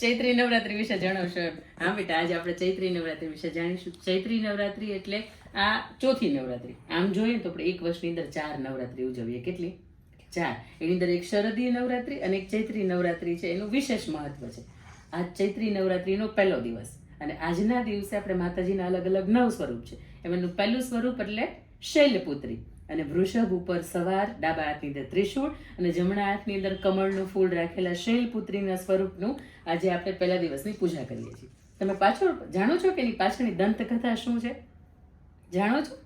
ચૈત્રી નવરાત્રી વિશે જણાવશો એમ. હા બેટા, આજે આપણે ચૈત્રી નવરાત્રી વિશે જાણીશું. ચૈત્રી નવરાત્રી એટલે આ ચોથી નવરાત્રી. આમ જોઈએ તો આપણે એક વર્ષની અંદર ચાર નવરાત્રી ઉજવીએ. કેટલી? ચાર. એની અંદર એક શરદીય નવરાત્રી અને એક ચૈત્રી નવરાત્રી છે. એનું વિશેષ મહત્વ છે. આ ચૈત્રી નવરાત્રીનો પહેલો દિવસ. અને આજના દિવસે આપણે માતાજીના અલગ અલગ નવ સ્વરૂપ છે. એમનું પહેલું સ્વરૂપ એટલે શૈલપુત્રી. અને વૃષભ ઉપર સવાર, ડાબા હાથની અંદર ત્રિશૂળ અને જમણા હાથની અંદર કમળનું ફૂલ રાખેલા શૈલપુત્રીના સ્વરૂપનું આજે આપણે પહેલા દિવસની પૂજા કરીએ છીએ. તમે પાછળ જાણો છો કે એની પાછળની દંતકથા શું છે? જાણો છો?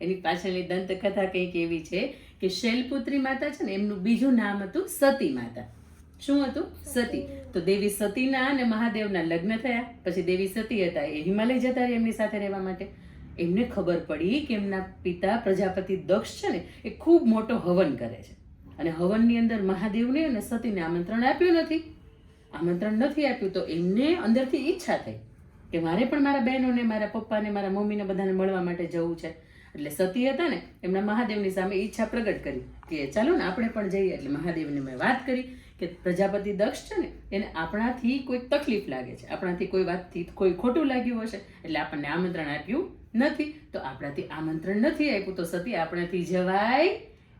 એની પાછળની દંતકથા કંઈક એવી છે કે શૈલપુત્રી માતા છે ને, એમનું બીજું નામ હતું સતી માતા. શું હતું? સતી. તો દેવી સતીના અને મહાદેવના લગ્ન થયા. પછી દેવી સતી હતા એ હિમાલય જતા રહે એમની સાથે રહેવા માટે. એમને ખબર પડી કે એમના પિતા પ્રજાપતિ દક્ષ છે ને, એ ખૂબ મોટો હવન કરે છે. અને હવનની અંદર મહાદેવને અને સતીને આમંત્રણ આપ્યું નથી. આમંત્રણ નથી આપ્યું તો એમને અંદરથી ઈચ્છા થઈ કે મારે પણ મારા બહેનોને, મારા પપ્પાને, મારા મમ્મીને બધાને મળવા માટે જવું છે. એટલે સતી હતા ને એમના મહાદેવની સામે ઈચ્છા પ્રગટ કરી કે ચાલો ને આપણે પણ જઈએ. એટલે મહાદેવને મેં વાત કરી કે પ્રજાપતિ દક્ષ છે ને, એને આપણાથી કોઈ તકલીફ લાગે છે. આપણાથી કોઈ વાતથી કોઈ ખોટું લાગ્યું હશે, એટલે આપણને આમંત્રણ આપ્યું નથી. તો આપણાથી આમંત્રણ નથી આપ્યું. તો સતી આપણાથી જવાય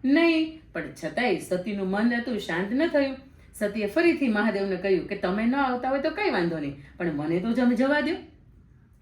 નહીં. પણ છતાંય સતીનું મન હતું, શાંત ન થયું. સતીએ ફરીથી મહાદેવને કહ્યું કે તમે ન આવતા હોય તો કંઈ વાંધો નહીં. પણ મને તો જમ જવા દો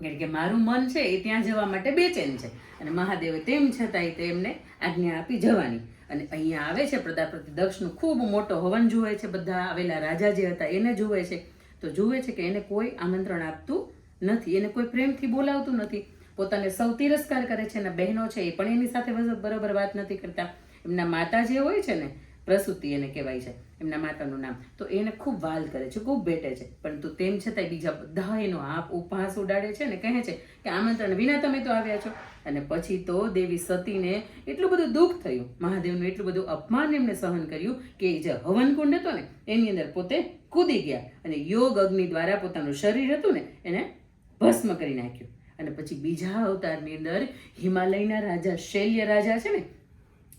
કારણ કે મારું મન છે એ ત્યાં જવા માટે બેચેન છે. અને મહાદેવે તેમ છતાંય તેમને આજ્ઞા આપી જવાની. અને અહીંયા આવે છે પ્રજાપતિ દક્ષનું ખૂબ મોટો હવન જુએ છે બધા આવેલા રાજા જે હતા એને જુએ છે. તો જુએ છે કે એને કોઈ આમંત્રણ આપતું નથી, એને કોઈ પ્રેમથી બોલાવતું નથી. પોતાને સૌ તિરસ્કાર કરે છે અને બહેનો છે એ પણ એની સાથે બરોબર વાત નથી કરતા. એમના માતા જે હોય છે ને પ્રસૂતિ એને કહેવાય છે, એમના માતાનું નામ. તો એને ખૂબ વાલ કરે છે, ખૂબ ભેટે છે. પરંતુ તેમ છતાંય બીજા બધા એનો આપ ઉપહાસ ઉડાડે છે ને કહે છે કે આમંત્રણ વિના તમે તો આવ્યા છો. અને પછી તો દેવી સતીને એટલું બધું દુઃખ થયું, મહાદેવનું એટલું બધું અપમાન એમને સહન કર્યું કે એ જે હવનકુંડ હતો ને, એની અંદર પોતે કૂદી ગયા. અને યોગ અગ્નિ દ્વારા પોતાનું શરીર હતું ને, એને ભસ્મ કરી નાખ્યું. અને પછી બીજા અવતારની અંદર હિમાલયના રાજા, શૈલ્ય રાજા છે ને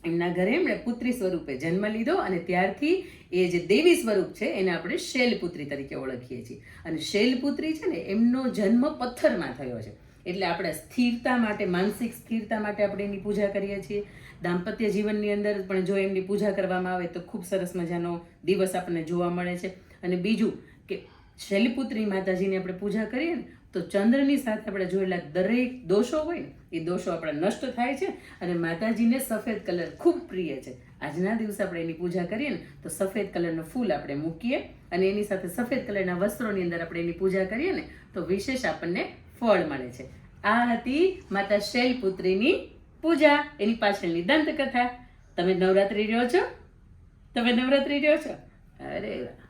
એમના ઘરે એમણે પુત્રી સ્વરૂપે જન્મ લીધો અને ત્યારથી એ જે દેવી સ્વરૂપ છે એને આપણે શૈલપુત્રી તરીકે ઓળખીએ છીએ. અને શૈલપુત્રી છે ને, એમનો જન્મ પથ્થરમાં થયો છે. એટલે આપણે સ્થિરતા માટે, માનસિક સ્થિરતા માટે આપણે એની પૂજા કરીએ છીએ. દાંપત્ય જીવનની અંદર પણ જો એમની પૂજા કરવામાં આવે તો ખૂબ સરસ મજાનો દિવસ આપણને જોવા મળે છે. અને બીજું કે શૈલપુત્રી માતાજીની આપણે પૂજા કરીએ ને તો ચંદ્રની સાથે આપણે જોયેલા દરેક દોષો હોય, એ દોષો આપણા નષ્ટ થાય છે અને માતાજીને સફેદ કલર ખૂબ પ્રિય છે. આજના દિવસે આપણે એની પૂજા કરીએ ને, તો સફેદ કલરનું ફૂલ આપણે મૂકીએ અને એની સાથે સફેદ કલરના વસ્ત્રોની અંદર આપણે એની પૂજા કરીએ ને, તો વિશેષ આપણને ફળ મળે છે. આ હતી માતા શૈલપુત્રીની પૂજા, એની પાછળની દંતકથા. તમે નવરાત્રિ રહ્યો છો? તમે નવરાત્રિ રહ્યો છો? અરે વાહ.